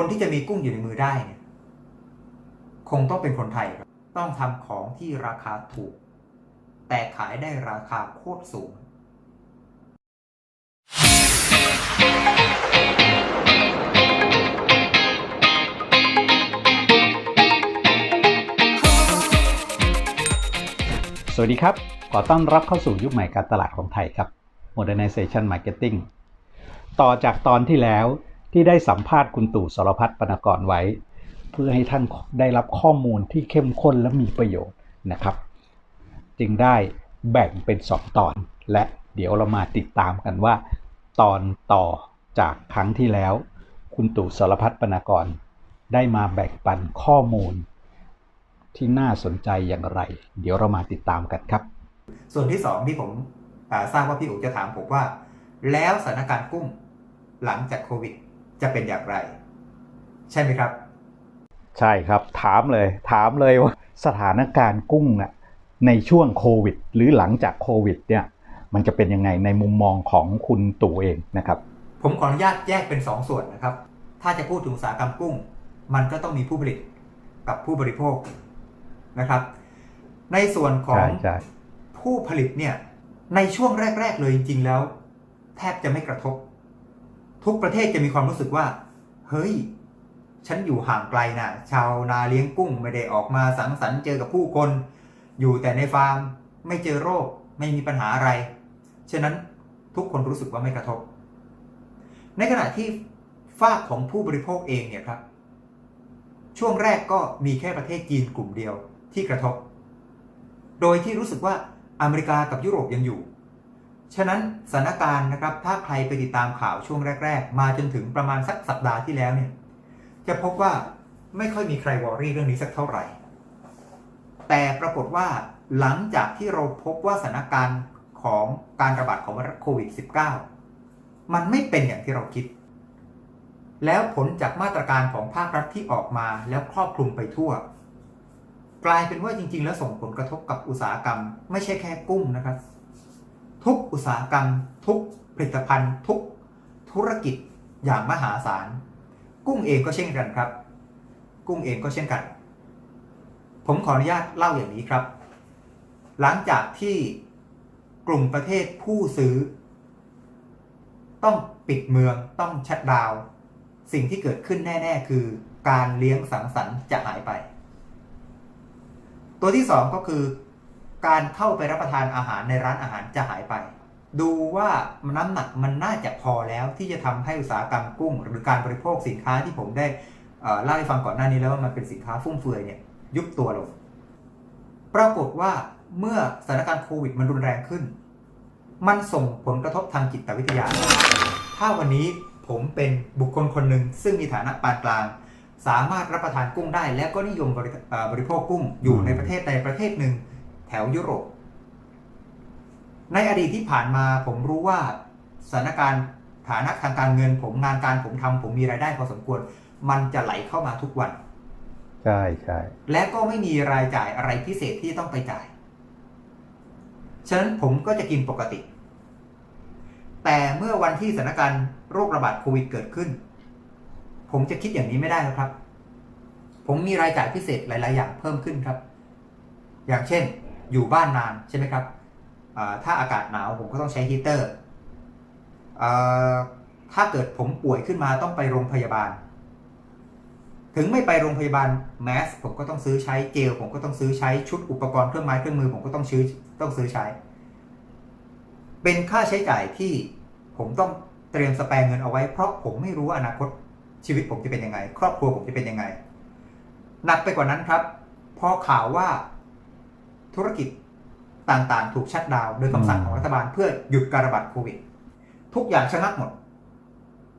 คนที่จะมีกุ้งอยู่ในมือได้เนี่ยคงต้องเป็นคนไทยครับต้องทำของที่ราคาถูก แต่ขายได้ราคาโคตรสูง สวัสดีครับ ขอต้อนรับเข้าสู่ยุคใหม่การตลาดของไทยครับ Modernization Marketing ต่อจากตอนที่แล้ว ที่ได้สัมภาษณ์คุณตู่สรพัฒน์ปนกรไว้ เพื่อให้ท่านได้รับข้อมูลที่เข้มข้นและมีประโยชน์นะครับ จึงได้แบ่งเป็น 2 ตอน และเดี๋ยวเรามาติดตามกันว่า ตอนต่อจากครั้งที่แล้ว คุณตู่สรพัฒน์ปนกร ได้มาแบ่งปันข้อมูล ที่น่าสนใจอย่างไร เดี๋ยวเรามาติดตามกันครับ ส่วนที่สองที่ผมทราบว่าพี่อุ๋จะถามผมว่า แล้วสถานการณ์กุ้งหลังจากโควิด จะเป็นอย่างไร ใช่ไหมครับ ใช่ครับถามเลย ถามเลยว่าสถานการณ์กุ้งน่ะในช่วงโควิด หรือหลังจากโควิดเนี่ยมันจะเป็นยังไงในมุมมองของคุณตู่เองนะครับ ผมขออนุญาตแยกเป็น 2ส่วนนะครับ ถ้าจะพูดถึงอุตสาหกรรมกุ้ง มันก็ต้องมีผู้ผลิตกับผู้บริโภคนะครับ ในส่วนของใช่ใช่ผู้ผลิตเนี่ยในช่วงแรก ๆ เลยจริง ๆ แล้ว แทบจะไม่กระทบ ทุกประเทศจะมีความรู้สึกว่า เฮ้ย ฉันอยู่ห่างไกลนะชาวนาเลี้ยงกุ้งไม่ได้ออกมาสังสรรค์เจอกับผู้คน อยู่แต่ในฟาร์ม ไม่เจอโรค ไม่มีปัญหาอะไร ฉะนั้นทุกคนรู้สึกว่าไม่กระทบ ในขณะที่ฝากของผู้บริโภคเองเนี่ยครับ ช่วงแรกก็มีแค่ประเทศจีนกลุ่มเดียวที่กระทบ โดยที่รู้สึกว่าอเมริกากับยุโรปยังอยู่ ฉะนั้นสถานการณ์นะครับถ้าใครไปติดตามข่าวช่วงแรก ๆ มาจนถึงประมาณสักสัปดาห์ที่แล้วเนี่ยจะพบว่าไม่ค่อยมีใครวอรี่เรื่องนี้สักเท่าไหร่ แต่ปรากฏว่าหลังจากที่เราพบว่าสถานการณ์ของการระบาดของไวรัสโควิด -19 มันไม่เป็นอย่างที่เราคิด แล้วผลจากมาตรการของภาครัฐที่ออกมาแล้วครอบคลุมไปทั่ว กลายเป็นว่าจริง ๆ แล้วส่งผลกระทบกับอุตสาหกรรม ไม่ใช่แค่กุ้งนะครับ ทุกอุตสาหกรรม ทุกผลิตภัณฑ์ ทุกธุรกิจอย่างมหาศาล กุ้งเองก็เช่นกันครับ กุ้งเองก็เช่นกัน ผมขออนุญาตเล่าอย่างนี้ครับ หลังจากที่กลุ่มประเทศผู้ซื้อ ต้องปิดเมืองต้องชัดดาวสิ่งที่เกิดขึ้นแน่ ๆ คือการเลี้ยงสังสรรค์จะหายไป ตัวที่สองก็คือ การเข้าไปรับประทานอาหารในร้านอาหารจะหายไป ดูว่าน้ำหนักมันน่าจะพอแล้วที่จะทำให้อุตสาหกรรมกุ้ง หรือการบริโภคสินค้าที่ผมได้เล่าให้ฟังก่อนหน้านี้แล้วว่ามันเป็นสินค้าฟุ่มเฟือยเนี่ยยุบตัวลง ปรากฏว่าเมื่อสถานการณ์โควิดมันรุนแรงขึ้น มันส่งผลกระทบทางจิตวิทยา ถ้าวันนี้ผมเป็นบุคคลคนหนึ่งซึ่งมีฐานะปานกลาง สามารถรับประทานกุ้งได้ และก็นิยมบริบริโภคกุ้งอยู่ในประเทศใดประเทศหนึ่ง แถวยุโรป ในอดีตที่ผ่านมาผมรู้ว่าสถานการณ์ฐานะทางการเงินผมงานการผมทำผมมีรายได้พอสมควร มันจะไหลเข้ามาทุกวัน ใช่ใช่และก็ไม่มีรายจ่ายอะไรพิเศษที่ต้องไปจ่าย ฉะนั้นผมก็จะกินปกติ แต่เมื่อวันที่สถานการณ์โรคระบาดโควิดเกิดขึ้น ผมจะคิดอย่างนี้ไม่ได้แล้วครับ ผมมีรายจ่ายพิเศษหลาย ๆ อย่างเพิ่มขึ้นครับ อย่างเช่น อยู่บ้านนานใช่ไหมครับถ้าอากาศหนาวผมก็ต้องใช้ฮีเตอร์ถ้าเกิดผมป่วยขึ้นมาต้องไปโรงพยาบาล ถึงไม่ไปโรงพยาบาลแมสผมก็ต้องซื้อใช้เจลผมก็ต้องซื้อใช้ชุดอุปกรณ์เครื่องไม้เครื่องมือผมก็ต้องซื้อต้องซื้อใช้ เป็นค่าใช้จ่ายที่ผมต้องเตรียมสแปร์เงินเอาไว้ เพราะผมไม่รู้อนาคตชีวิตผมจะเป็นยังไง ครอบครัวผมจะเป็นยังไงหนักไปกว่านั้นครับ พอข่าวว่า ธุรกิจต่างๆ ถูกชัดดาวน์โดยคำสั่งของรัฐบาลเพื่อหยุดการระบาดโควิด ทุกอย่างชะงักหมด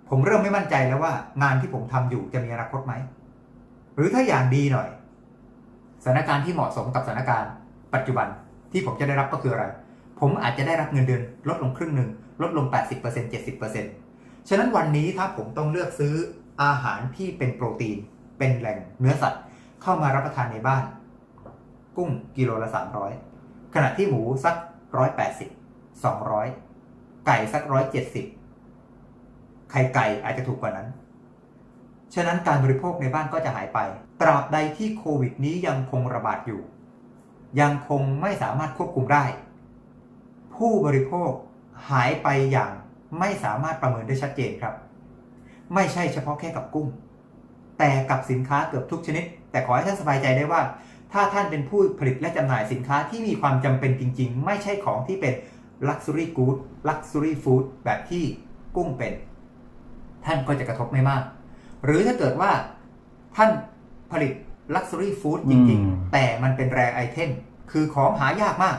ผมเริ่มไม่มั่นใจแล้วว่างานที่ผมทำอยู่จะมีอนาคตไหม หรือถ้าอย่างดีหน่อยสถานการณ์ที่เหมาะสมกับสถานการณ์ปัจจุบันที่ผมจะได้รับก็คืออะไร ผมอาจจะได้รับเงินเดือนลดลงครึ่งหนึ่งลดลง 80% 70%ฉะนั้นวันนี้ถ้าผมต้องเลือกซื้ออาหารที่เป็นโปรตีน เป็นแหล่งเนื้อสัตว์เข้ามารับประทานในบ้าน กุ้งกิโลละ300ขณะที่หมูสัก180 200ไก่สัก170ไข่ไก่อาจจะถูกกว่านั้นฉฉะนั้นการบริโภคในบ้านก็จะหายไป ตราบใดที่โควิดนี้ยังคงระบาดอยู่ ยังคงไม่สามารถควบคุมได้ ผู้บริโภคหายไปอย่างไม่สามารถประเมินได้ชัดเจนครับ ไม่ใช่เฉพาะแค่กับกุ้ง แต่กับสินค้าเกือบทุกชนิด แต่ขอให้ท่านสบายใจได้ว่า ถ้าท่านเป็นผู้ผลิตและจำหน่ายสินค้าที่มีความจำเป็นจริง ๆ ไม่ใช่ของที่เป็น Luxury Good Luxury Food แบบที่กุ้งเป็น ท่านก็จะกระทบไม่มาก หรือถ้าเกิดว่าท่านผลิต Luxury Food จริงอืมๆแต่มันเป็นแรไอเทมคือของหายากมาก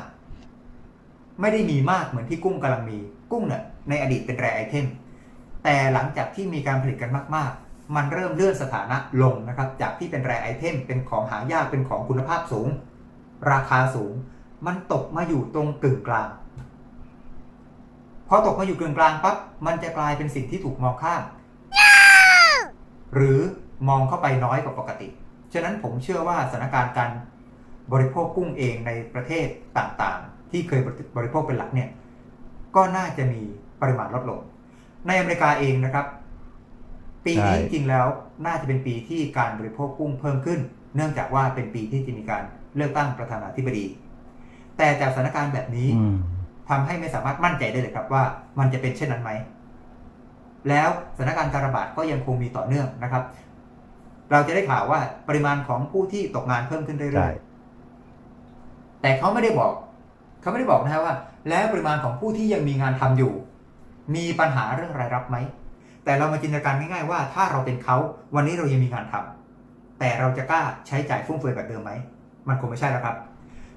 ไม่ได้มีมากเหมือนที่กุ้งกำลังมี กุ้งเนี่ยในอดีตเป็นแรไอเทมแต่หลังจากที่มีการผลิตกันมาก ๆ มันเริ่มเลื่อนสถานะลงนะครับ จากที่เป็นแรไอเทมเป็นของหายากเป็นของคุณภาพสูง ราคาสูง มันตกมาอยู่ตรงกึ่งกลางพอตกมาอยู่กึ่งกลางปั๊บมันจะกลายเป็นสิ่งที่ถูกมองข้ามหรือมองเข้าไปน้อยกว่าปกติ ฉะนั้นผมเชื่อว่าสถานการณ์การบริโภคกุ้งเองในประเทศต่างๆ ที่เคยบริโภคเป็นหลักเนี่ยก็น่าจะมีปริมาณลดลง ในอเมริกาเองนะครับ ปีนี้ใช่จริงๆแล้วน่าจะเป็นปีที่การบริโภคกุ้งเพิ่มขึ้น เนื่องจากว่าเป็นปีที่จะมีการเลือกตั้งประธานาธิบดี แต่จากสถานการณ์แบบนี้อืมทำให้ไม่สามารถมั่นใจได้เลยครับว่ามันจะเป็นเช่นนั้นไหม แล้วสถานการณ์การระบาดก็ยังคงมีต่อเนื่องนะครับ เราจะได้ข่าวว่าปริมาณของผู้ที่ตกงานเพิ่มขึ้นเรื่ใช่อยๆ แต่เขาไม่ได้บอก เขาไม่ได้บอกนะฮะว่า แล้วปริมาณของผู้ที่ยังมีงานทำอยู่ มีปัญหาเรื่องรายรับไหม แต่เรามาจินตนาการง่ายๆว่าถ้าเราเป็นเขาวันนี้เรายังมีงานทำแต่เราจะกล้าใช้จ่ายฟุ่มเฟือยแบบเดิมไหมมันคงไม่ใช่แล้วครับ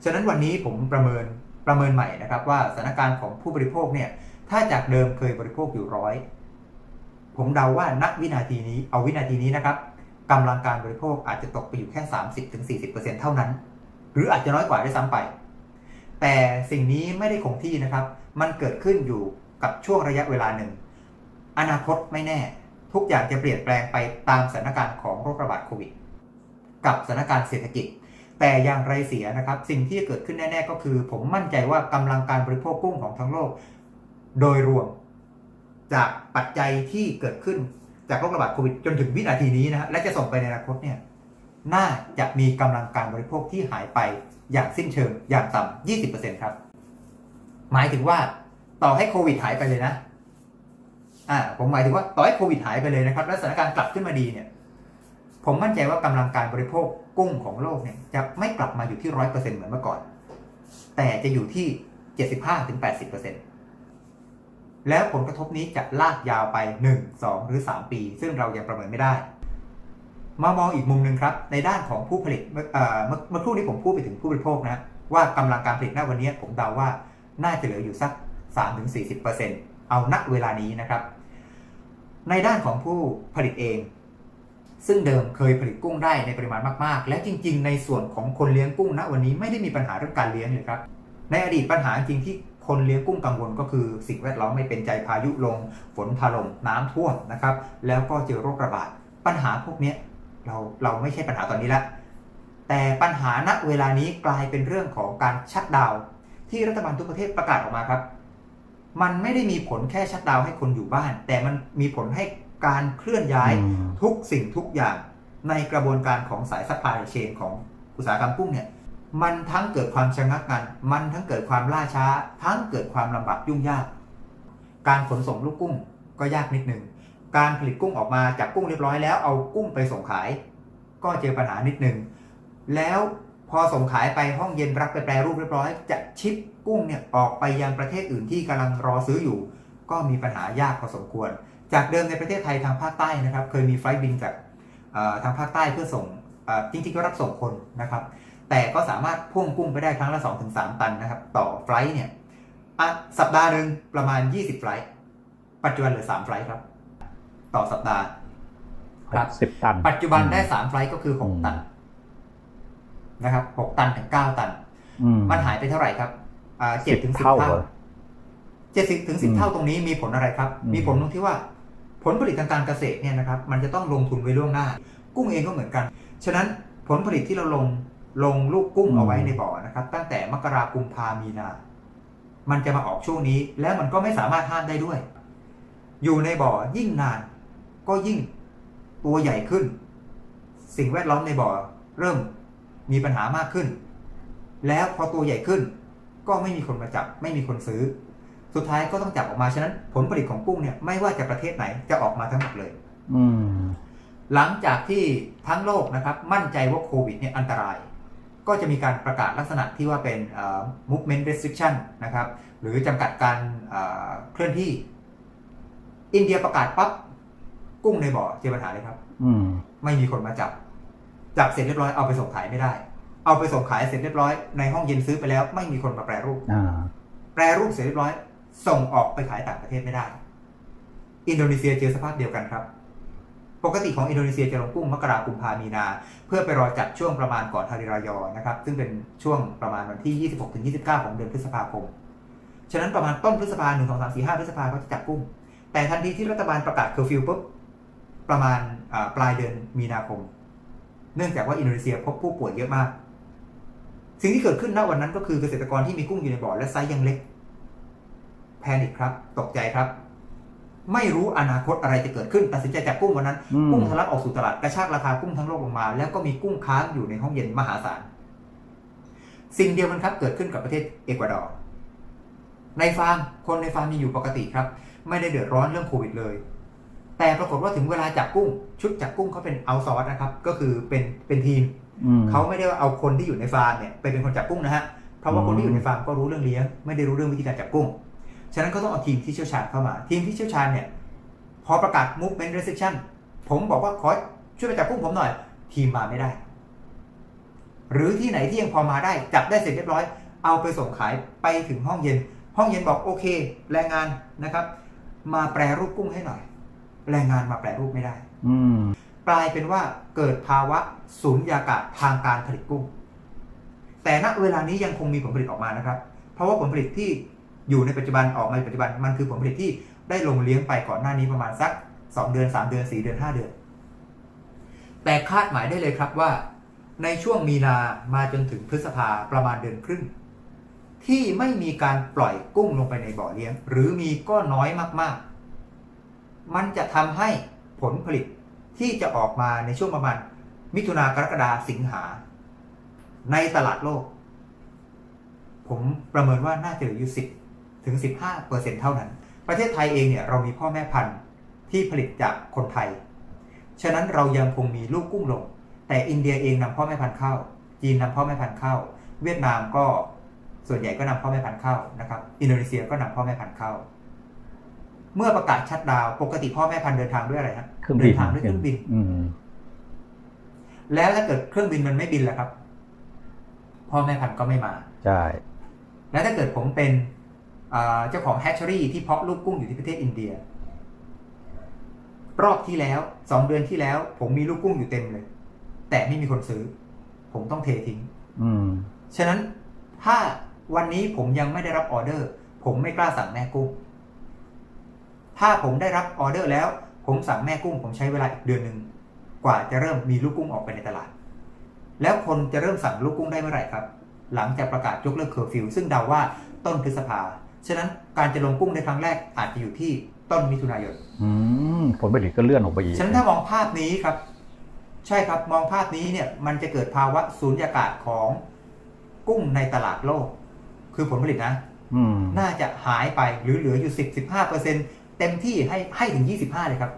ฉะนั้นวันนี้ผมประเมินประเมินใหม่นะครับว่าสถานการณ์ของผู้บริโภคเนี่ยถ้าจากเดิมเคยบริโภคอยู่ร้อยผมเดาว่าณวินาทีนี้เอาวินาทีนี้นะครับกำลังการบริโภคอาจจะตกไปอยู่แค่ 30-40%เท่านั้น หรืออาจจะน้อยกว่าได้ซ้ำไป แต่สิ่งนี้ไม่ได้คงที่นะครับ มันเกิดขึ้นอยู่กับช่วงระยะเวลาหนึ่ง อนาคตไม่แน่ ทุกอย่างจะเปลี่ยนแปลงไปตามสถานการณ์ของโรคระบาดโควิด กับสถานการณ์เศรษฐกิจ แต่อย่างไรเสียนะครับ สิ่งที่เกิดขึ้นแน่ ๆ ก็คือ ผมมั่นใจว่ากำลังการบริโภคกุ้งของทั้งโลก โดยรวม จากปัจจัยที่เกิดขึ้นจากโรคระบาดโควิดจนถึงวินาทีนี้นะฮะและจะส่งไปในอนาคตเนี่ยน่าจะมีกำลังการบริโภคที่หายไปอย่างสิ้นเชิงอย่างต่ำ20%ครับ หมายถึงว่าต่อให้โควิดหายไปเลยนะ อ่าผมหมายถึงว่าต่อให้โควิดหายไปเลยนะครับและสถานการณ์กลับขึ้นมาดีเนี่ยผมมั่นใจว่ากำลังการบริโภคกุ้งของโลกเนี่ยจะไม่กลับมาอยู่ที่ร้อยเปอร์เซ็นเหมือนเมื่อก่อน แต่จะอยู่ที่เจ็ดสิบห้าถึงแปดสิบเปอร์เซ็นตแล้วผลกระทบนี้จะลากยาวไปหนึ่งสองหรือสามปี ซึ่งเรายังประเมินไม่ได้ มามองอีกมุมหนึ่งครับ ในด้านของผู้ผลิตเมื่อครู่นี้ผมพูดไปถึงผู้บริโภคนะว่ากำลังการผลิตณวันนี้ผมเดาว่าน่าจะเหลืออยู่สัก 3-40%เอาณเวลานี้นะครับ ในด้านของผู้ผลิตเอง ซึ่งเดิมเคยผลิตกุ้งได้ในปริมาณมากๆ และจริง ๆ ในส่วนของคนเลี้ยงกุ้งณวันนี้ไม่ได้มีปัญหาเรื่องการเลี้ยงเลยครับ ในอดีตปัญหาจริงที่คนเลี้ยงกุ้งกังวลก็คือสิ่งแวดล้อมไม่เป็นใจพายุลง ฝนถล่มน้ำท่วมนะครับ แล้วก็เจอโรคระบาด ปัญหาพวกนี้เราเราไม่ใช่ปัญหาตอนนี้ละแต่ปัญหาณเวลานี้กลายเป็นเรื่องของการชัดดาวที่รัฐบาลทุกประเทศประกาศออกมาครับ มันไม่ได้มีผลแค่ชัดดาวน์ให้คนอยู่บ้าน แต่มันมีผลให้การเคลื่อนย้ายอืมทุกสิ่งทุกอย่างในกระบวนการของสายซัพพลายเชนของอุตสาหกรรมกุ้งเนี่ยมันทั้งเกิดความชะงักงัน มันทั้งเกิดความล่าช้า ทั้งเกิดความลำบากยุ่งยาก การขนส่งลูกกุ้งก็ยากนิดนึงการผลิตกุ้งออกมาจากกุ้งเรียบร้อยแล้วเอากุ้งไปส่งขาย ก็เจอปัญหานิดนึงแล้วพอส่งขายไปห้องเย็นรับไปแปรรูปเรียบร้อย จะชิป กุ้งเนี่ยออกไปยังประเทศอื่นที่กำลังรอซื้ออยู่ ก็มีปัญหายากพอสมควร จากเดิมในประเทศไทยทางภาคใต้นะครับ เคยมีไฟล์บินจากเอ่อทางภาคใต้เพื่อส่งเอ่อจริงๆก็รับส่งคนนะครับ แต่ก็สามารถพ่วงกุ้งไปได้ครั้งละ 2-3 ตันนะครับ ต่อไฟล์เนี่ยอะสัปดาห์หนึ่งประมาณ 20 ไฟล์ปัจจุบันเหลือ 3 ไฟล์ครับ ต่อสัปดาห์ครับสิบตัน ปัจจุบันได้ 3 ไฟล์ก็คืออืม6ตันนะครับ 6 ตันถึง 9 ตันอืมมันหายไปเท่าไหร่ครับอ่า เจ็ดถึงสิบเท่าเท่าเหรอเจ็ดสิบถึงสิบอืมเท่าตรงนี้มีผลอะไรครับอืมมีผลตรงที่ว่า ผลผลิตทางการเกษตรเนี่ยนะครับ มันจะต้องลงทุนไว้ล่วงหน้า กุ้งเองก็เหมือนกัน ฉะนั้นผลผลิตที่เราลงลงลูกกุ้งเอาไว้ในบ่อนะครับ ตั้งแต่มกราคมพามีนา มันจะมาออกช่วงนี้ แล้วมันก็ไม่สามารถห้ามได้ด้วย อยู่ในบ่อยิ่งนาน ก็ยิ่งตัวใหญ่ขึ้น สิ่งแวดล้อมในบ่อ เริ่มมีปัญหามากขึ้น แล้วพอตัวใหญ่ขึ้น ก็ไม่มีคนมาจับ ไม่มีคนซื้อ สุดท้ายก็ต้องจับออกมาฉะนั้นผลผลิตของกุ้งเนี่ยไม่ว่าจะประเทศไหนจะออกมาทั้งหมดเลย อืมหลังจากที่ทั้งโลกนะครับ มั่นใจว่าโควิดเนี่ยอันตราย ก็จะมีการประกาศลักษณะที่ว่าเป็นเอ่อ movement restriction นะครับ หรือจำกัดการเอ่อเคลื่อนที่ อินเดียประกาศปั๊บกุ้งในบ่อเจอปัญหาเลยครับ อืมไม่มีคนมาจับ จับเสร็จเรียบร้อยเอาไปส่งขายไม่ได้ เอาไปส่งขายเสร็จเรียบร้อย ในห้องเย็นซื้อไปแล้ว ไม่มีคนมาแปรรูป อ่า แปรรูปเสร็จเรียบร้อย ส่งออกไปขายต่างประเทศไม่ได้ อินโดนีเซียเจอสภาพเดียวกันครับ ปกติของอินโดนีเซียจะลงกุ้งมกราคมกุมภามีนา เพื่อไปรอจัดช่วงประมาณก่อนฮาริรายอนะครับ ซึ่งเป็นช่วงประมาณวันที่ 26ถึง29 ของเดือนพฤษภาคม ฉะนั้นประมาณต้นพฤษภาหนึ่งสองสามสี่ห้าพฤษภาก็จะจับกุ้ง แต่ทันทีที่รัฐบาลประกาศเคอร์ฟิวปุ๊บประมาณอ่าปลายเดือนมีนาคม เนื่องจากว่าอินโดนีเซียพบผู้ป่วยเยอะมาก สิ่งที่เกิดขึ้นณวันนั้นก็คือเกษตรกรที่มีกุ้งอยู่ในบ่อและไซส์ยังเล็ก แพนิคครับ ตกใจครับ ไม่รู้อนาคตอะไรจะเกิดขึ้นตัดสินใจจับกุ้งวันนั้น อืม กุ้งทะลักออกสู่ตลาดกระชากราคากุ้งทั้งโลกลงมา แล้วก็มีกุ้งค้างอยู่ในห้องเย็นมหาศาล สิ่งเดียวกันครับเกิดขึ้นกับประเทศเอกวาดอร์ ในฟาร์มคนในฟาร์มมีอยู่ปกติครับ ไม่ได้เดือดร้อนเรื่องโควิดเลย แต่ปรากฏว่าถึงเวลาจับกุ้ง ชุดจับกุ้งเขาเป็นเอาซอร์สนะครับ ก็คือเป็นเป็นทีมอืม เขาไม่ได้ว่าเอาคนที่อยู่ในฟาร์มเนี่ยไปเป็นคนจับกุ้งนะฮะเพราะว่าคนที่อยู่ในฟาร์มก็รู้เรื่องเลี้ยงไม่ได้รู้เรื่องวิธีการจับกุ้ง ฉะนั้นก็ต้องเอาทีมที่เชี่ยวชาญเข้ามา ทีมที่เชี่ยวชาญเนี่ยพอประกาศ movement restriction ผมบอกว่าขอช่วยไปจับกุ้งผมหน่อย ทีมมาไม่ได้ หรือที่ไหนที่ยังพอมาได้จับได้เสร็จเรียบร้อย เอาไปส่งขายไปถึงห้องเย็น ห้องเย็นบอกโอเค แรงงานนะครับ มาแปรรูปกุ้งให้หน่อย แรงงานมาแปรรูปไม่ได้ อืม กลายเป็นว่าเกิดภาวะสูญญากาศทางการผลิตกุ้ง แต่ณเวลานี้ยังคงมีผลผลิตออกมานะครับ เพราะว่าผลผลิตที่อยู่ในปัจจุบันออกมาในปัจจุบันมันคือผลผลิตที่ได้ลงเลี้ยงไปก่อนหน้านี้ประมาณสัก 2 เดือน 3 เดือน 4 เดือน 5 เดือน แต่คาดหมายได้เลยครับว่า ในช่วงมีนามาจนถึงพฤษภาประมาณเดือนครึ่ง ที่ไม่มีการปล่อยกุ้งลงไปในบ่อเลี้ยง หรือมีก็น้อยมากๆ มันจะทำให้ผลผลิต ที่จะออกมาในช่วงประมาณ มิถุนากรกฎาสิงหา ในตลาดโลก ผมประเมินว่าน่าจะเหลืออยู่10ถึง 15เปอร์เซ็นเท่านั้น ประเทศไทยเองเนี่ยเรามีพ่อแม่พันธุ์ที่ผลิตจากคนไทย ฉะนั้นเรายังคงมีลูกกุ้งลง แต่อินเดียเองนำพ่อแม่พันธุ์เข้า จีนนำพ่อแม่พันธุ์เข้า เวียดนามก็ส่วนใหญ่ก็นำพ่อแม่พันธุ์เข้านะครับ อินโดนีเซียก็นำพ่อแม่พันธุ์เข้า เมื่อประกาศชัดดาวน์ปกติพ่อแม่พันธุ์เดินทางด้วยอะไรฮะเครื่องบิเดินนทางด้วยเครื่องบินอืมแล้วถ้าเกิดเครื่องบินมันไม่บินล่ะครับ พ่อแม่พันธุ์ก็ไม่มาใช่แล้วถ้าเกิดผมเป็นอ่าเจ้าของแฮชเชอรี่ที่เพาะลูกกุ้งอยู่ที่ประเทศอินเดีย รอบที่แล้วสองเดือนที่แล้ว ผมมีลูกกุ้งอยู่เต็มเลย แต่ไม่มีคนซื้อ ผมต้องเททิ้งอืมฉะนั้นถ้าวันนี้ผมยังไม่ได้รับออเดอร์ ผมไม่กล้าสั่งแม่กุ้ง ถ้าผมได้รับออเดอร์แล้ว ผมสั่งแม่กุ้งผมใช้เวลาอีกเดือนหนึ่งกว่าจะเริ่มมีลูกกุ้งออกไปในตลาด แล้วคนจะเริ่มสั่งลูกกุ้งได้เมื่อไหร่ครับ หลังจากประกาศยกเลิกเคอร์ฟิวซึ่งเดาว่าต้นพฤษภา ฉะนั้นการจะลงกุ้งในครั้งแรกอาจจะอยู่ที่ต้นมิถุนายนอืมผลผลิตก็เลื่อนออกไปอีก ฉะนั้นถ้ามองภาพนี้ครับ ใช่ครับมองภาพนี้เนี่ยมันจะเกิดภาวะสูญญากาศของกุ้งในตลาดโลก คือผลผลิตนะอืมน่าจะหายไปหรือเหลืออยู่สิบสิบห้าเปอร์เซ็น เต็มที่ให้ให้ถึงยี่สิบห้าเลยครับ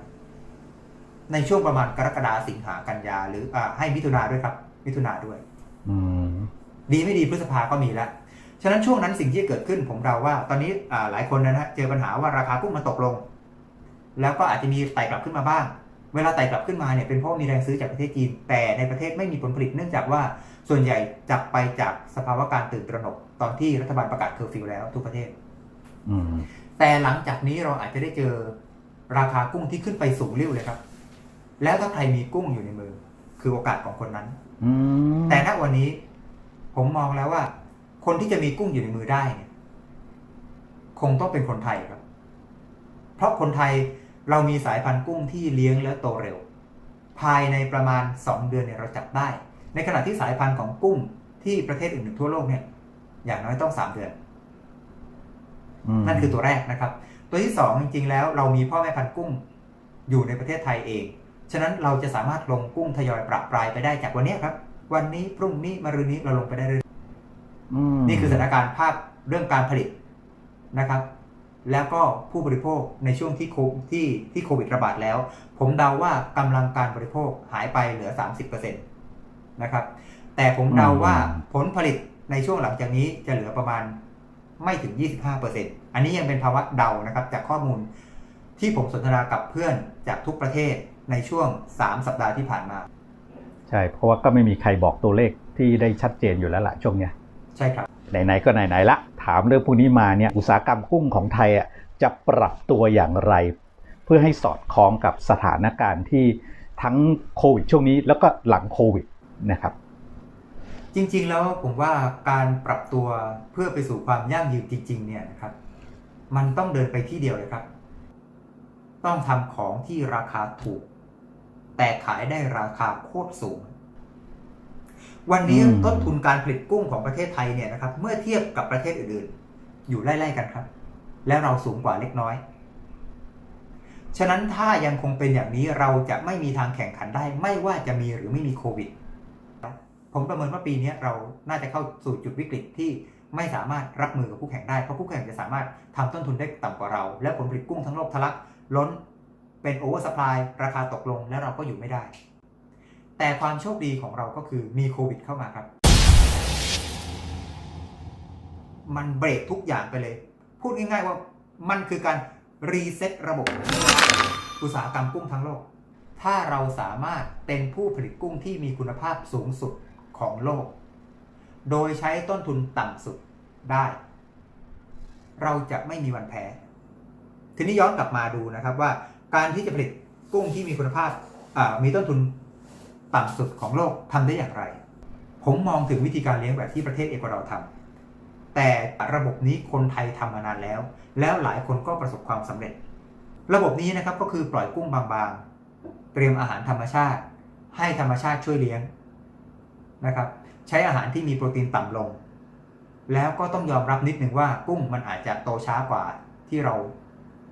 ในช่วงประมาณกรกฎาสิงหากันยา หรืออ่าให้มิถุนาด้วยครับ มิถุนาด้วยอืมดีไม่ดีพฤษภาก็มีแล้ว ฉะนั้นช่วงนั้นสิ่งที่จะเกิดขึ้นผมเดาว่า ตอนนี้อ่าหลายคนนะฮะเจอปัญหาว่าราคากุ้งมันตกลง แล้วก็อาจจะมีไต่กลับขึ้นมาบ้าง เวลาไต่กลับขึ้นมาเนี่ยเป็นเพราะมีแรงซื้อจากประเทศจีน แต่ในประเทศไม่มีผลผลิตเนื่องจากว่าส่วนใหญ่จับไปจากสภาวะการตื่นตระหนก ตอนที่รัฐบาลประกาศเคอร์ฟิวแล้วทุกประเทศอืม แต่หลังจากนี้เราอาจจะได้เจอราคากุ้งที่ขึ้นไปสูงเรี่ยวเลยครับ แล้วถ้าใครมีกุ้งอยู่ในมือ คือโอกาสของคนนั้นอืมแต่ณวันนี้ ผมมองแล้วว่า คนที่จะมีกุ้งอยู่ในมือได้เนี่ยคงต้องเป็นคนไทยครับ เพราะคนไทยเรามีสายพันธุ์กุ้งที่เลี้ยงและโตเร็ว ภายในประมาณ 2 เดือนเนี่ยเราจับได้ ในขณะที่สายพันธุ์ของกุ้งที่ประเทศอื่นๆทั่วโลกเนี่ย อย่างน้อยต้อง 3 เดือนม นั่นคือตัวแรกนะครับ ตัวที่ 2 จริงๆ แล้วเรามีพ่อแม่พันธุ์กุ้งอยู่ในประเทศไทยเอง ฉะนั้นเราจะสามารถลงกุ้งทยอยปรับปรายไปได้จากวันนี้ครับ วันนี้พรุ่งนี้มะรืนนี้เราลงไปได้เรื่อยอืมนี่คือสถานการณ์ภาพเรื่องการผลิตนะครับ แล้วก็ผู้บริโภคในช่วงที่โคที่ที่โควิดระบาดแล้ว ผมเดาว่ากำลังการบริโภคหายไปเหลือ 30%นะครับ แต่ผมเดาว่าผลผลิตในช่วงหลังจากนี้จะเหลือประมาณ ไม่ถึง 25%อันนี้ยังเป็นภาวะเดานะครับจากข้อมูลที่ผมสนทนากับเพื่อนจากทุกประเทศในช่วง 3 สัปดาห์ที่ผ่านมา ใช่ เพราะว่าก็ไม่มีใครบอกตัวเลขที่ได้ชัดเจนอยู่แล้วล่ะช่วงเนี้ยใช่ครับ ไหนๆก็ไหนๆละ ถามเรื่องพวกนี้มาเนี่ยอุตสาหกรรมกุ้งของไทยอะจะปรับตัวอย่างไร เพื่อให้สอดคล้องกับสถานการณ์ที่ทั้งโควิดช่วงนี้แล้วก็หลังโควิดนะครับ จริง ๆ แล้วผมว่าการปรับตัวเพื่อไปสู่ความยั่งยืนจริง ๆ เนี่ยนะครับ มันต้องเดินไปที่เดียวเลยครับ ต้องทำของที่ราคาถูก แต่ขายได้ราคาโคตรสูง วันนี้อืมต้นทุนการผลิตกุ้งของประเทศไทยเนี่ยนะครับ เมื่อเทียบกับประเทศอื่นๆ อยู่ไล่ๆกันครับ และเราสูงกว่าเล็กน้อย ฉะนั้นถ้ายังคงเป็นอย่างนี้เราจะไม่มีทางแข่งขันได้ ไม่ว่าจะมีหรือไม่มีโควิด ผมประเมินว่าปีนี้เราน่าจะเข้าสู่จุดวิกฤตที่ไม่สามารถรับมือกับคู่แข่งได้ เพราะคู่แข่งจะสามารถทำต้นทุนได้ต่ำกว่าเรา และผลผลิตกุ้งทั้งโลกทะลักล้นเป็นโอเวอร์สปายราคาตกลงและเราก็อยู่ไม่ได้ แต่ความโชคดีของเราก็คือมีโควิดเข้ามาครับ มันเบรกทุกอย่างไปเลย พูดง่ายๆว่ามันคือการรีเซ็ตระบบ อุตสาหกรรมกุ้งทั้งโลก ถ้าเราสามารถเป็นผู้ผลิตกุ้งที่มีคุณภาพสูงสุด ของโลก โดยใช้ต้นทุนต่ำสุดได้ เราจะไม่มีวันแพ้ ทีนี้ย้อนกลับมาดูนะครับว่าการที่จะผลิตกุ้งที่มีคุณภาพมีต้นทุนต่ำสุดของโลกทำได้อย่างไร ผมมองถึงวิธีการเลี้ยงแบบที่ประเทศเอกวาดอร์ทำแต่ระบบนี้คนไทยทำมานานแล้ว แล้วหลายคนก็ประสบความสำเร็จ ระบบนี้นะครับก็คือปล่อยกุ้งบางๆ เตรียมอาหารธรรมชาติ ให้ธรรมชาติช่วยเลี้ยง นะครับ ใช้อาหารที่มีโปรตีนต่ำลง แล้วก็ต้องยอมรับนิดนึงว่ากุ้งมันอาจจะโตช้ากว่าที่เรา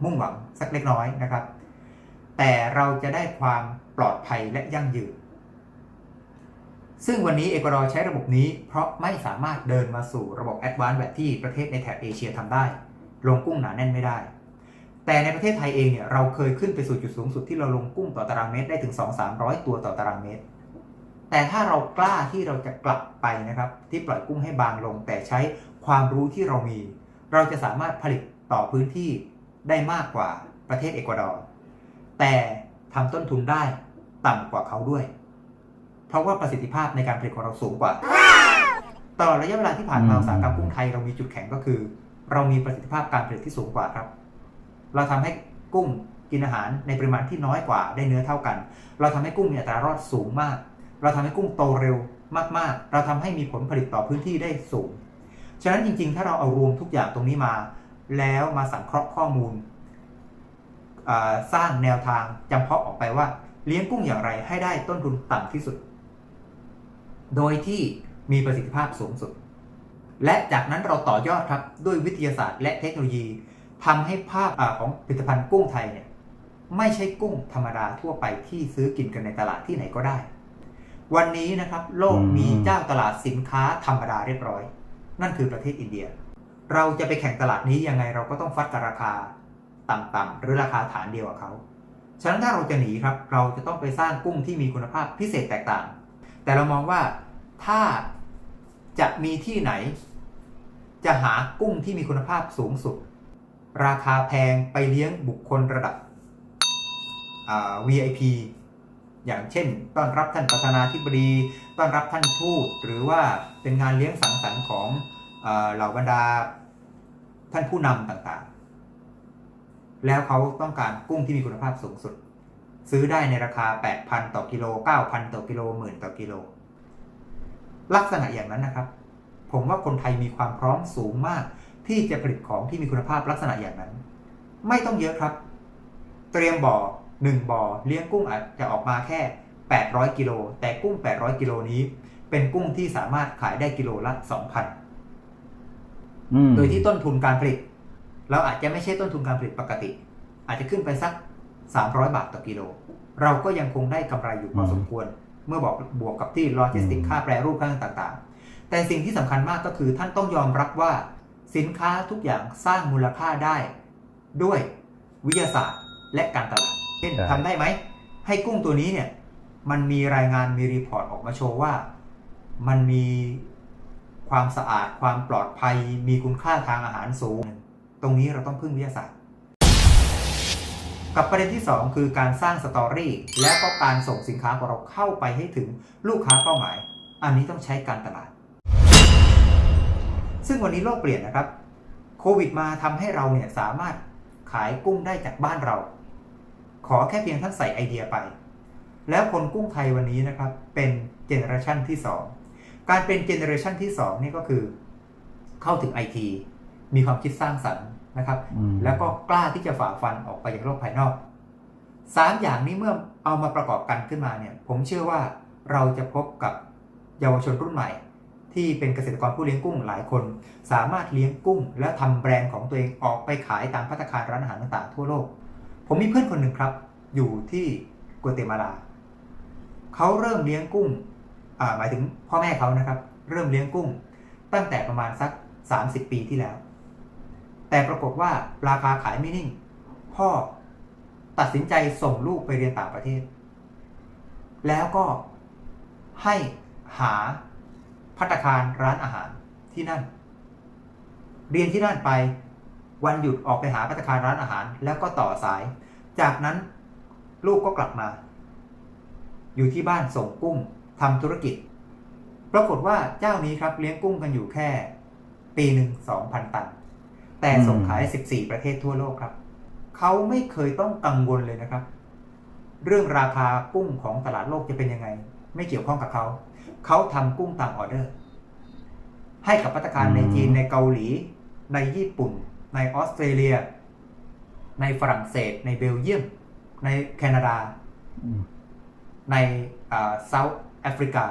มุ่งหวังสักเล็กน้อยนะครับ แต่เราจะได้ความปลอดภัยและยั่งยืน ซึ่งวันนี้เอกวาดอร์ใช้ระบบนี้ เพราะไม่สามารถเดินมาสู่ระบบแอดวานซ์แบบที่ประเทศในแถบเอเชียทำได้ ลงกุ้งหนาแน่นไม่ได้ แต่ในประเทศไทยเองเนี่ยเราเคยขึ้นไปสู่จุดสูงสุดที่เราลงกุ้งต่อตารางเมตรได้ถึง 2-300 ตัวต่อตารางเมตร แต่ถ้าเรากล้าที่เราจะกลับไปนะครับ ที่ปล่อยกุ้งให้บางลง แต่ใช้ความรู้ที่เรามี เราจะสามารถผลิตต่อพื้นที่ได้มากกว่าประเทศเอกวาดอร์แต่ทำต้นทุนได้ต่ำกว่าเขาด้วย เพราะว่าประสิทธิภาพในการผลิตของเราสูงกว่า ตลอดระยะเวลาที่ผ่านมาอุตสาหกรรมกุ้งไทยเรามีจุดแข็งก็คือ เรามีประสิทธิภาพการผลิตที่สูงกว่าครับ เราทำให้กุ้งกินอาหารในปริมาณที่น้อยกว่าได้เนื้อเท่ากัน เราทำให้กุ้งมีอัตรารอดสูงมาก เราทำให้กุ้งโตเร็วมากๆ เราทำให้มีผลผลิตต่อพื้นที่ได้สูง ฉะนั้นจริงๆ ถ้าเราเอารวมทุกอย่างตรงนี้มา แล้วมาสังเคราะห์ข้อมูล สร้างแนวทางจำเพาะออกไปว่า เลี้ยงกุ้งอย่างไรให้ได้ต้นทุนต่ำที่สุด โดยที่มีประสิทธิภาพสูงสุด และจากนั้นเราต่อยอดครับด้วยวิทยาศาสตร์ และเทคโนโลยีทำให้ภาพอของผลิตภัณฑ์กุ้งไทยเนี่ยไม่ใช่กุ้งธรรมดาทั่วไปที่ซื้อกินกันในตลาดที่ไหนก็ได้ วันนี้นะครับโลกอืมมีเจ้าตลาดสินค้าธรรมดาเรียบร้อย นั่นคือประเทศอินเดีย เราจะไปแข่งตลาดนี้ยังไงเราก็ต้องฟัดกับราคาต่ำๆหรือราคาฐานเดียวกับเขาฉะนั้นถ้าเราจะหนีครับเราจะต้องไปสร้างกุ้งที่มีคุณภาพพิเศษแตกต่าง แต่เรามองว่าถ้าจะมีที่ไหน จะหากุ้งที่มีคุณภาพสูงสุด ราคาแพงไปเลี้ยงบุคคลระดับอ่า VIP อย่างเช่น ต้อนรับท่านประธานาธิบดี ต้อนรับท่านทูตหรือว่าเป็นงานเลี้ยงสังสรรค์ของเหล่าบรรดาท่านผู้นำต่างๆ แล้วเขาต้องการกุ้งที่มีคุณภาพสูงสุด ซื้อได้ในราคา 8,000 ต่อกิโล 9,000 ต่อกิโลหมื่นต่อกิโล ลักษณะอย่างนั้นนะครับ ผมว่าคนไทยมีความพร้อมสูงมาก ที่จะผลิตของที่มีคุณภาพลักษณะอย่างนั้น ไม่ต้องเยอะครับ เตรียมบ่อ หนึ่งบ่อเลี้ยงกุ้งอาจจะออกมาแค่ 800 กิโล แต่กุ้ง 800 กิโลนี้ เป็นกุ้งที่สามารถขายได้กิโลละ2,000อืมโดยที่ต้นทุนการผลิต เราอาจจะไม่ใช่ต้นทุนการผลิตปกติ อาจจะขึ้นไปสัก 300 บาทต่อกิโล เราก็ยังคงได้กำไรอยู่พอสมควร เมื่อบอกบวกกับที่โลจิสติกอืมค่าแปรรูปค่าต่างๆ แต่สิ่งที่สำคัญมากก็คือท่านต้องยอมรับว่าสินค้าทุกอย่างสร้างมูลค่าได้ ด้วยวิทยาศาสตร์และการตลาด เช่นใช่ ทำได้ไหม ให้กุ้งตัวนี้เนี่ย มันมีรายงานมีรีพอร์ตออกมาโชว์ว่า มันมีความสะอาดความปลอดภัย มีคุณค่าทางอาหารสูง ตรงนี้เราต้องพึ่งวิทยาศาสตร์ กับประเด็นที่ 2 คือการสร้างสตอรี่และก็การส่งสินค้าของเราเข้าไปให้ถึงลูกค้าเป้าหมาย อันนี้ต้องใช้การตลาด ซึ่งวันนี้โลกเปลี่ยนนะครับ โควิดมาทำให้เราเนี่ยสามารถขายกุ้งได้จากบ้านเรา ขอแค่เพียงท่านใส่ไอเดียไป แล้วคนกุ้งไทยวันนี้นะครับเป็นเจเนอเรชันที่ 2 การเป็นเจเนอเรชันที่2นี่ก็คือ เข้าถึงไอทีมีความคิดสร้างสรรค์นะครับอืมแล้วก็กล้าที่จะฝ่าฟันออกไปยังโลกภายนอกสามอย่างนี้เมื่อเอามาประกอบกันขึ้นมาเนี่ย ผมเชื่อว่าเราจะพบกับเยาวชนรุ่นใหม่ ที่เป็นเกษตรกรผู้เลี้ยงกุ้งหลายคน สามารถเลี้ยงกุ้ง และทำแบรนด์ของตัวเองออกไปขายตามพัตตาคารร้านอาหารต่างๆทั่วโลก ผมมีเพื่อนคนหนึ่งครับ อยู่ที่กัวเตมาลาเขาเริ่มเลี้ยงกุ้งหมายถึงพ่อแม่เขานะครับ เริ่มเลี้ยงกุ้ง ตั้งแต่ประมาณสัก 30 ปีที่แล้ว แต่ปรากฏว่าราคาขายไม่นิ่ง พ่อตัดสินใจส่งลูกไปเรียนต่างประเทศ แล้วก็ให้หาพัตคารร้านอาหารที่นั่น เรียนที่นั่นไป วันหยุดออกไปหาพัตตาคารร้านอาหาร แล้วก็ต่อสาย จากนั้นลูกก็กลับมา อยู่ที่บ้านส่งกุ้งทำธุรกิจ ปรากฏว่าเจ้านี้ครับเลี้ยงกุ้งกันอยู่แค่ ปีหนึ่งสองพันตัน แต่ส่งขาย 14 ประเทศทั่วโลกครับ เขาไม่เคยต้องกังวลเลยนะครับ เรื่องราคากุ้งของตลาดโลกจะเป็นยังไง ไม่เกี่ยวข้องกับเขา เขาทำกุ้งตามออเดอร์ ให้กับพัตตาคารในจีนในเกาหลีในญี่ปุ่น ในออสเตรเลีย ในฝรั่งเศส ในเบลเยียม ในแคนาดาอืมในเซาท์แอฟริกา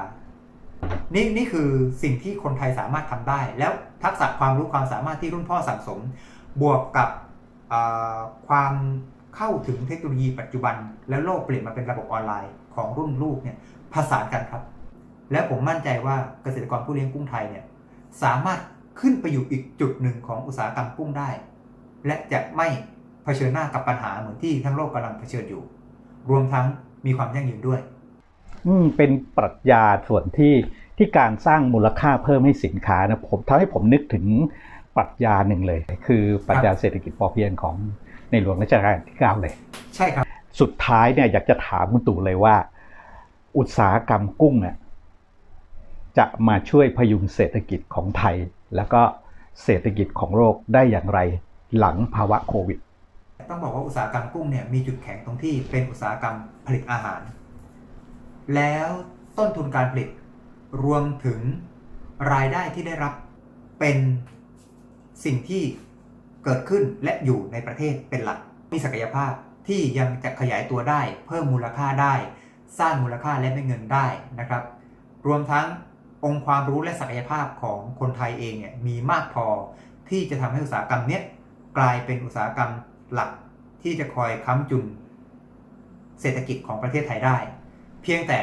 นี่นี่คือสิ่งที่คนไทยสามารถทำได้ แล้วทักษะความรู้ความสามารถที่รุ่นพ่อสั่งสม บวกกับเอ่อความเข้าถึงเทคโนโลยีปัจจุบัน แล้วโลกเปลี่ยนมาเป็นระบบออนไลน์ของรุ่นลูกเนี่ยผสานกันครับ และผมมั่นใจว่าเกษตรกรผู้เลี้ยงกุ้งไทยเนี่ยสามารถ ขึ้นไปอยู่อีกจุดหนึ่งของอุตสาหกรรมกุ้งได้ และจะไม่เผชิญหน้ากับปัญหาเหมือนที่ทั้งโลกกำลังเผชิญอยู่ รวมทั้งมีความยั่งยืนด้วย อืมเป็นปรัชญาส่วนที่ที่การสร้างมูลค่าเพิ่มให้สินค้านะผมทำให้ผมนึกถึงปรัชญาหนึ่งเลย คือปรัชญาเศรษฐกิจพอเพียงของในหลวงรัชกาลที่เก้าเลย ใช่ครับ สุดท้ายเนี่ยอยากจะถามคุณตู่เลยว่า อุตสาหกรรมกุ้งเนี่ยจะมาช่วยพยุงเศรษฐกิจของไทย แล้วก็เศรษฐกิจของโลกได้อย่างไรหลังภาวะโควิด ต้องบอกว่าอุตสาหกรรมกุ้งเนี่ยมีจุดแข็งตรงที่เป็นอุตสาหกรรมผลิตอาหาร แล้วต้นทุนการผลิตรวมถึงรายได้ที่ได้รับเป็นสิ่งที่เกิดขึ้นและอยู่ในประเทศเป็นหลัก มีศักยภาพที่ยังจะขยายตัวได้ เพิ่มมูลค่าได้ สร้างมูลค่าและเป็นเงินได้นะครับ รวมทั้ง องค์ความรู้และศักยภาพของคนไทยเองเนี่ยมีมากพอที่จะทำให้อุตสาหกรรมเนี้ยกลายเป็นอุตสาหกรรมหลักที่จะคอยค้ำจุน เศรษฐกิจของประเทศไทยได้ เพียงแต่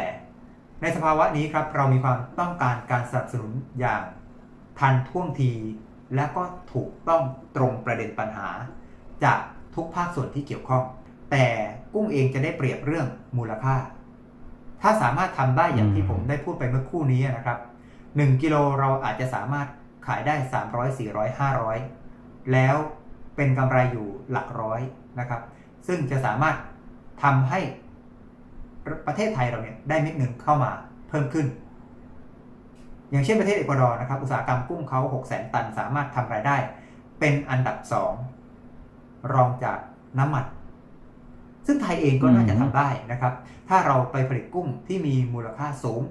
ในสภาวะนี้ครับเรามีความต้องการการสนับสนุนอย่างทันท่วงที และก็ถูกต้องตรงประเด็นปัญหา จากทุกภาคส่วนที่เกี่ยวข้อง แต่กุ้งเองจะได้เปรียบเรื่องมูลค่า ถ้าสามารถทำได้อย่างที่อืมผมได้พูดไปเมื่อครู่นี้นะครับ1กิโลเราอาจจะสามารถขายได้ 300 400 500 แล้วเป็นกำไรอยู่หลักร้อยนะครับ ซึ่งจะสามารถทำให้ประเทศไทยเราเนี่ยได้เม็ดเงินเข้ามาเพิ่มขึ้น อย่างเช่นประเทศเอกวาดอร์นะครับ อุตสาหกรรมกุ้งเขา 6 0 0 0 0 ตัน สามารถทำรายได้ เป็นอันดับ 2 รองจากน้ำมัน ซึ่งไทยเองก็น่าจะทำได้นะครับ ถ้าเราไปผลิตกุ้งที่มีมูลค่าสูง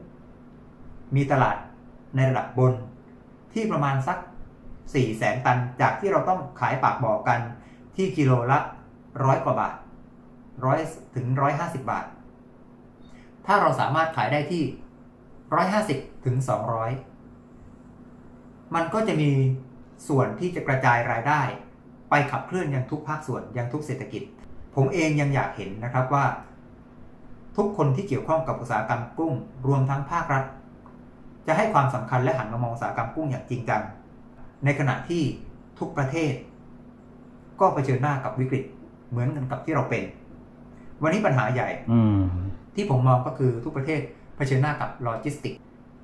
มีตลาดในระดับบน ที่ประมาณสัก4แสนตัน จากที่เราต้องขายปากบ่อกันที่กิโลละร้อยกว่าบาทร้อยถึงร้อยห้าสิบบาท ถ้าเราสามารถขายได้ที่ร้อยห้าสิบถึงสองร้อยมันก็จะมีส่วนที่จะกระจายรายได้ ไปขับเคลื่อนยังทุกภาคส่วนยังทุกเศรษฐกิจ ผมเองยังอยากเห็นนะครับว่า ทุกคนที่เกี่ยวข้องกับอุตสาหกรรมกุ้ง รวมทั้งภาครัฐ จะให้ความสำคัญและหันมามองอุตสาหกรรมกุ้งอย่างจริงจัง ในขณะที่ทุกประเทศ ก็เผชิญหน้ากับวิกฤตเหมือนกันกับที่เราเป็น วันนี้ปัญหาใหญ่ อืที่ผมมองก็คือทุกประเทศเผชิญหน้ากับโลจิสติก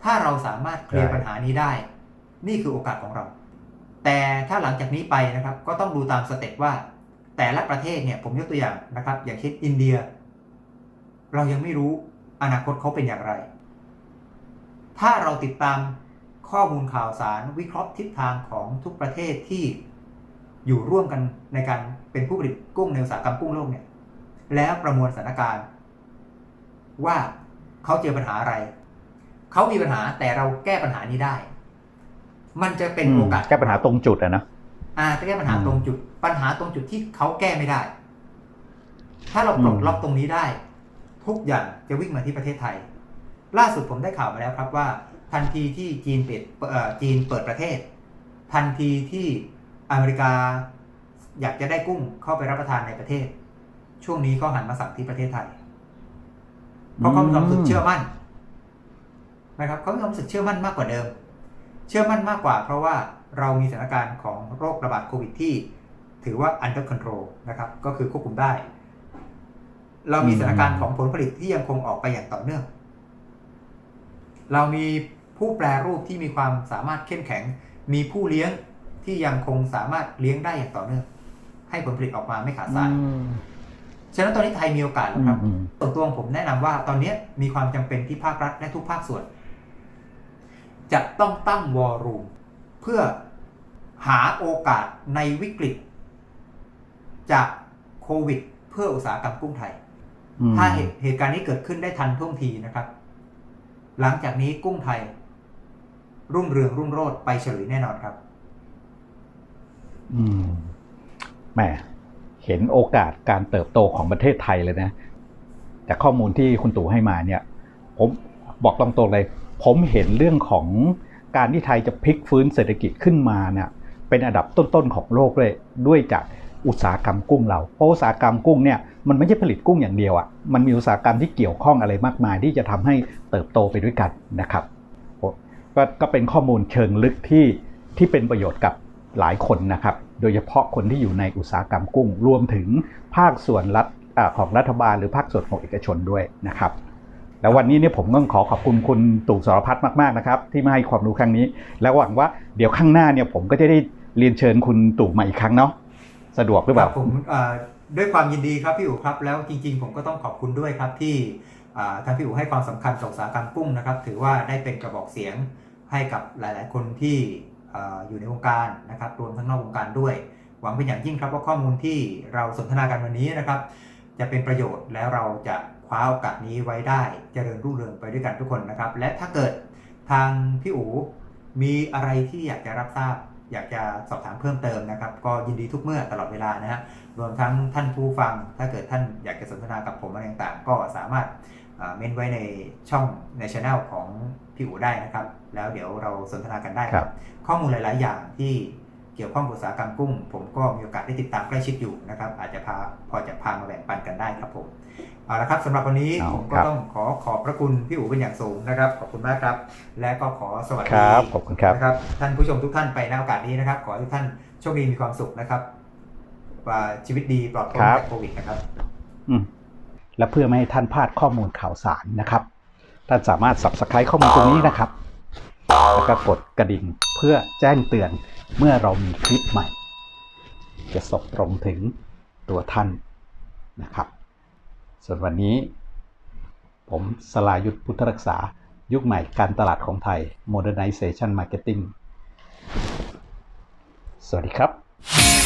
ถ้าเราสามารถเคลียร์ปัญหานี้ได้ นี่คือโอกาสของเรา แต่ถ้าหลังจากนี้ไปนะครับ ก็ต้องดูตามสเต็ปว่า แต่ละประเทศเนี่ยผมยกตัวอย่างนะครับ อย่างเช่นอินเดีย เรายังไม่รู้อนาคตเขาเป็นอย่างไร ถ้าเราติดตามข้อมูลข่าวสารวิเคราะห์ทิศทางของทุกประเทศที่อยู่ร่วมกันในการเป็นผู้ผลิตกุ้งในอุตสาหกรรมกุ้งโลกเนี่ยแล้วประมวลสถานการณ์ ว่าเขาเจอปัญหาอะไร เขามีปัญหาแต่เราแก้ปัญหานี้ได้ มันจะเป็นโอกาสแก้ปัญหาตรงจุดอะนะ อ่าจะแก้ปัญหาอืมตรงจุด ปัญหาตรงจุดที่เขาแก้ไม่ได้ ถ้าเราปลดอืมล็อกตรงนี้ได้ ทุกอย่างจะวิ่งมาที่ประเทศไทย ล่าสุดผมได้ข่าวมาแล้วครับว่า ทันทีที่จีนเปิดเอ่อจีนเปิดประเทศ ทันทีที่อเมริกาอยากจะได้กุ้งเข้าไปรับประทานในประเทศ ช่วงนี้ก็หันมาสั่งที่ประเทศไทย เพราะเขามีความรู้สึกเชื่อมั่นนะครับเขามีความรู้สึกเชื่อมั่นมากกว่าเดิม เชื่อมั่นมากกว่า เพราะว่า เรามีสถานการณ์ของโรคระบาดโควิดที่ถือว่า under control นะครับ ก็คือควบคุมได้ เรามีสถานการณ์ของผลผลิตที่ยังคงออกไปอย่างต่อเนื่อง เรามีผู้แปรรูปที่มีความสามารถเข้มแข็ง มีผู้เลี้ยงที่ยังคงสามารถเลี้ยงได้อย่างต่อเนื่อง ให้ผลผลิตออกมาไม่ขาดสายอืมฉะนั้นตอนนี้ไทยมีโอกาสอืแล้วมครับอืมส่วนตัวผมแนะนำว่าตอนนี้มีความจำเป็นที่ภาครัฐและทุกภาคส่วน จะต้องตั้งวอรูม เพื่อหาโอกาสในวิกฤต จากโควิด เพื่ออุตสาหกรรมกุ้งไทยอืมถ้าเหตุเหตุการณ์นี้เกิดขึ้นได้ทันท่วงทีนะครับ หลังจากนี้กุ้งไทย รุ่งเรืองรุ่งโรจน์ไปเฉลุยแน่นอนครับ อืมแหมเห็นโอกาสการเติบโตของประเทศไทยเลยนะ จากข้อมูลที่คุณตู่ให้มาเนี่ย ผมบอกตรงๆเลย ผมเห็นเรื่องของ การที่ไทยจะพลิกฟื้นเศรษฐกิจขึ้นมาเนี่ยเป็นอันดับต้นๆของโลกเลยด้วยจากอุตสาหกรรมกุ้งเรา เพราะอุตสาหกรรมกุ้งเนี่ยมันไม่ใช่ผลิตกุ้งอย่างเดียวอะ่ะ มันมีอุตสาหกรรมที่เกี่ยวข้องอะไรมากมาย ที่จะทำให้เติบโตไปด้วยกันนะครับก็ก็เป็นข้อมูลเชิงลึกที่ที่เป็นประโยชน์กับหลายคนนะครับ โดยเฉพาะคนที่อยู่ในอุตสาหกรรมกุ้ง รวมถึงภาคส่วนรัฐของรัฐบาลหรือภาคส่วนของเอกชนด้วยนะครับ แล้ววันนี้เนี่ยผมต้องขอขอบคุณคุณตู่สรพัฒน์มากๆนะครับที่มาให้ความรู้ครั้งนี้ แล้วหวังว่าเดี๋ยวข้างหน้าเนี่ยผมก็จะได้เรียนเชิญคุณตู่มาอีกครั้งเนาะสะดวกหรือเปล่าผมด้วยความยินดีครับพี่อู๋ครับ แล้วจริง ๆ ผมก็ต้องขอบคุณด้วยครับที่อ่าทางพี่อู๋ให้ความสำคัญกับอุตสาหกรรมกุ้งนะครับ ถือว่าได้เป็นกระบอกเสียงให้กับหลาย ๆ คนที่เอ่ออยู่ในวงการนะครับรวมทั้งนอกวงการด้วย หวังเป็นอย่างยิ่งครับว่าข้อมูลที่เราสนทนากันวันนี้นะครับ จะเป็นประโยชน์แล้วเราจะ คว้าโอกาสนี้ไว้ได้เจริญรุ่งเรืองไปด้วยกันทุกคนนะครับ และถ้าเกิดทางพี่อู๋มีอะไรที่อยากจะรับทราบ อยากจะสอบถามเพิ่มเติมนะครับ ก็ยินดีทุกเมื่อตลอดเวลานะฮะรวมทั้งท่านผู้ฟัง ถ้าเกิดท่านอยากจะสนทนากับผมอะไรต่างๆ ก็สามารถเม้นไว้ในช่องในช anel ของพี่อู๋ได้นะครับ แล้วเดี๋ยวเราสนทนากันได้ครับ ข้อมูลหลาย ๆ อย่างที่ เกี่ยวข้องกับอุตสาหกรรมกุ้ง ผมก็มีโอกาสได้ติดตามใกล้ชิดอยู่นะครับ อาจจะพาพอจะพามาแบ่งปันกันได้ครับผมเอาละครับสำหรับวันนี้เอาผมก็ครับต้องขอขอบพระคุณพี่อู๋เป็นอย่างสูงนะครับ ขอบคุณมากครับ และก็ขอสวัสคดีรับขอบคุณครับนะครับ ท่านผู้ชมทุกท่านไปในโอกาสนี้นะครับ ขอให้ทุกท่านโชคดีมีความสุขนะครับว่าชีวิตดีปลอดภัยครับจากโควิดนะครับอืมและเพื่อไม่ให้ท่านพลาดข้อมูลข่าวสารนะครับ ท่านสามารถ subscribe ข้อมูลตรงนี้นะครับ แล้วก็กดก ระดิ่งเพื่อแจ้งเตือนเมื่อเรามีคลิปใหม่ จะส่งตรงถึงตัวท่านนะครับ ส่วนวันนี้ ผมสลายุทธพุทธรักษายุคใหม่การตลาดของไทย Modernization Marketing สวัสดีครับ